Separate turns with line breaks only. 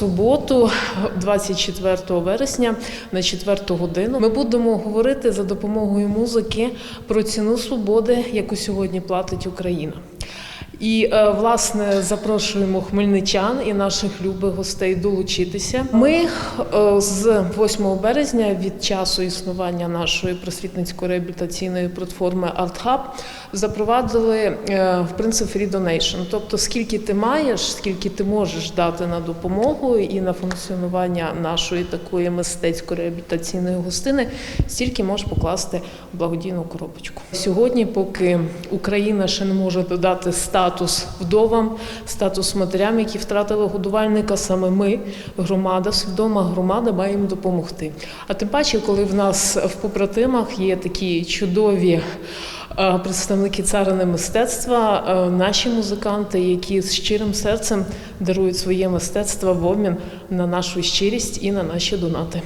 суботу, 24 вересня, на 4 годину, ми будемо говорити за допомогою музики про ціну свободи, яку сьогодні платить Україна. І е, власне запрошуємо хмельничан і наших любих гостей долучитися. Ми е, з 8 березня від часу існування нашої просвітницько-реабілітаційної платформи ArtHub запровадили е, в принцип Free Donation. Тобто, скільки ти маєш, скільки ти можеш дати на допомогу і на функціонування нашої такої мистецько-реабілітаційної гостини, стільки можеш покласти благодійну коробочку. Сьогодні, поки Україна ще не може додати статус вдовам, статус матерям, які втратили годувальника, саме ми, громада, свідома громада, маємо допомогти. А тим паче, коли в нас в побратимах є такі чудові. е, Представники царини мистецтва, е, наші музиканти, які з щирим серцем дарують своє мистецтво в обмін на нашу щирість і на наші донати.